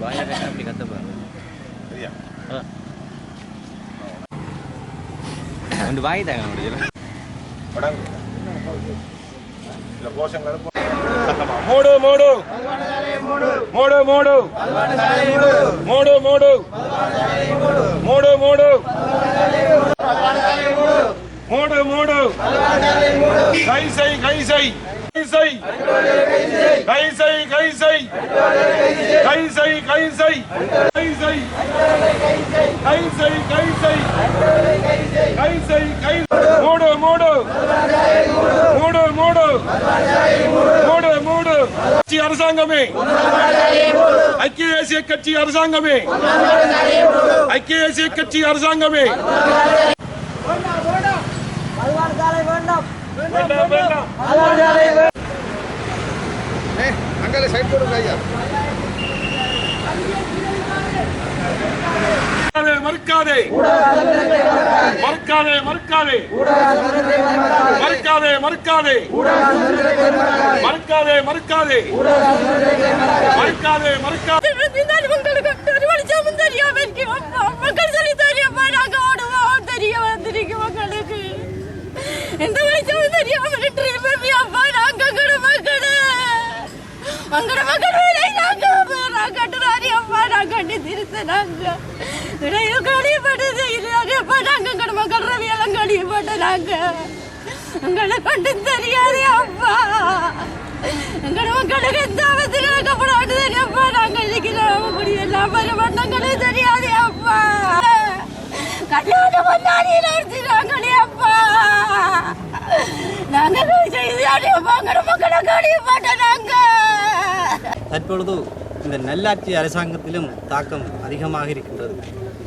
Banyak yang dikata, Bang. Iya. Hah? சரியா ரெண்டு வாங்கி தாங்க முடியல படம் சில கோஷங்கள் சத்தமா மூடு மூடு மூடு மூடு மூடு மூடு மூடு மூடு மூடு மூடு கை செய் கை செய் கை மூடு மூடு. மூடு மூடு. அரசாங்கமே. ஐக்கிய தேசிய கட்சி அரசாங்கமே. ஐக்கிய தேசிய கட்சி அரசாங்கமே. வேண்டாம் வேண்டாம் அங்கே சைட் போடுங்க ஐயா மறுக்காதே. மறுக்காதே மறுக்காதே. மறுக்காதே மறுக்காதே. மறுக்காதே மறுக்காதே. மறுக்காதே மறுக்காதே. இருந்தாலும் உங்களுக்கு ஒரு வெளிச்சமும் தெரியாம இருக்கு அம்மா. மக்கள் சொல்லி தெரியாம நாங்க ஓடுவோம் தெரிய வந்திருக்கு மக்களுக்கு. எந்த வெளிச்சமும் தெரியாம இருக்கு பேபி அப்பா நாங்க கூட மக்கள். மக்கள் வேலை நாங்க நான் பண்ணி திருத்தினாங்க. இடையில் கழிவுபட்டது இல்லாத போட்டாங்க எங்கள் மக்கள் ரவியெல்லாம் கழிவுபட்டுனாங்க எங்களை கொண்டு தெரியாது அப்பா. எங்களோட மக்களுக்கு எந்த அவசரம் கப்படாது அப்பா நாங்கள் இருக்கிறோம்? அப்படி எல்லாம் வர மாட்டோங்களும் தெரியாது அப்பா. கல்யாணம் பண்ணாடி நடத்தினாங்களே தற்பொழுது இந்த நல்லாட்சி அரசாங்கத்திலும் தாக்கம் அதிகமாக இருக்கின்றது.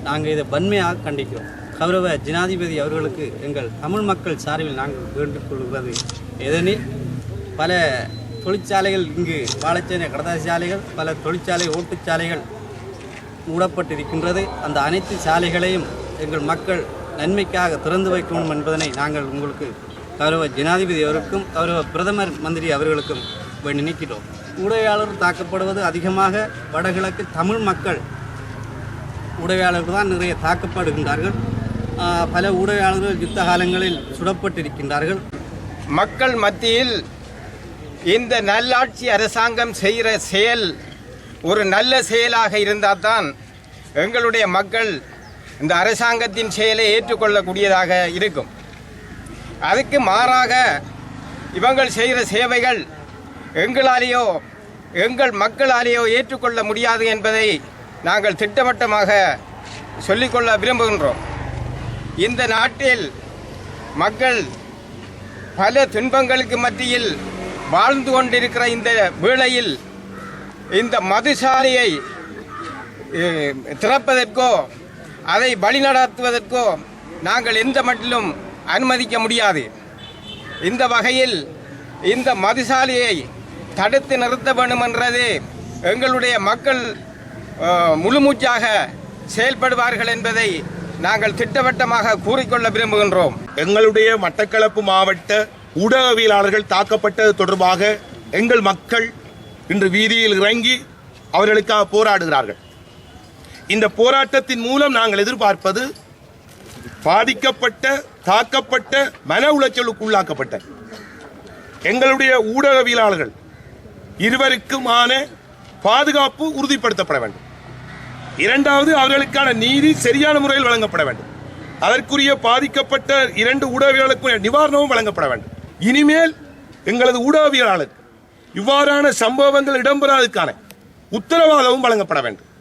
நாங்கள் இதை வன்மையாக கண்டிக்கிறோம். கௌரவ ஜனாதிபதி அவர்களுக்கு எங்கள் தமிழ் மக்கள் சார்பில் நாங்கள் வேண்டிக் கொள்வது எதனில்? பல தொழிற்சாலைகள் இங்கு வாழைச்சேனை கடதாசி சாலைகள் பல தொழிற்சாலை ஓட்டுச்சாலைகள் மூடப்பட்டிருக்கின்றது. அந்த அனைத்து சாலைகளையும் எங்கள் மக்கள் நன்மைக்காக திறந்து வைக்கணும் என்பதனை நாங்கள் உங்களுக்கு கௌரவ ஜனாதிபதி அவருக்கும் கௌரவ பிரதமர் மந்திரி அவர்களுக்கும் நினைக்கிறோம் நிற்கிறோம் தாக்கப்படுவது அதிகமாக வடகிழக்கு தமிழ் மக்கள் ஊடகவியாளர்கள் தான் நிறைய தாக்கப்படுகின்றார்கள். பல ஊடகவியாளர்கள் யுத்த காலங்களில் சுடப்பட்டிருக்கின்றார்கள். மக்கள் மத்தியில் இந்த நல்லாட்சி அரசாங்கம் செய்கிற செயல் ஒரு நல்ல செயலாக இருந்தால் தான் எங்களுடைய மக்கள் இந்த அரசாங்கத்தின் செயலை ஏற்றுக்கொள்ளக்கூடியதாக இருக்கும். அதுக்கு மாறாக இவங்கள் செய்கிற சேவைகள் எங்களாலேயோ எங்கள் மக்களாலேயோ ஏற்றுக்கொள்ள முடியாது என்பதை நாங்கள் திட்டவட்டமாக சொல்லிக்கொள்ள விரும்புகின்றோம். இந்த நாட்டில் மக்கள் பல துன்பங்களுக்கு மத்தியில் வாழ்ந்து கொண்டிருக்கிற இந்த வேளையில் இந்த மதுசாலையை திறப்பதற்கோ அதை வழிநடத்துவதற்கோ நாங்கள் எந்த மட்டிலும் அனுமதிக்க முடியாது. இந்த வகையில் இந்த மதுசாலையை தடுத்து நிறுத்த வேண்டும் என்றது எங்களுடைய மக்கள் முழுமூச்சாக செயல்படுவார்கள் என்பதை நாங்கள் திட்டவட்டமாக கூறிக்கொள்ள விரும்புகின்றோம். எங்களுடைய மட்டக்களப்பு மாவட்ட ஊடகவியலாளர்கள் தாக்கப்பட்டது தொடர்பாக எங்கள் மக்கள் இன்று வீதியில் இறங்கி அவர்களுக்காக போராடுகிறார்கள். இந்த போராட்டத்தின் மூலம் நாங்கள் எதிர்பார்ப்பது பாதிக்கப்பட்ட தாக்கப்பட்ட மன உளைச்சலுக்கு உள்ளாக்கப்பட்ட எங்களுடைய ஊடகவியலாளர்கள் இருவருக்குமான பாதுகாப்பு உறுதிப்படுத்தப்பட வேண்டும். இரண்டாவது அவர்களுக்கான நீதி சரியான முறையில் வழங்கப்பட வேண்டும். அதற்குரிய பாதிக்கப்பட்ட இரண்டு ஊடகவியலுக்கு நிவாரணமும் வழங்கப்பட வேண்டும். இனிமேல் எங்களது ஊடகவியலாளருக்கு இவ்வாறான சம்பவங்கள் இடம்பெறாததுக்கான உத்தரவாதமும் வழங்கப்பட வேண்டும்.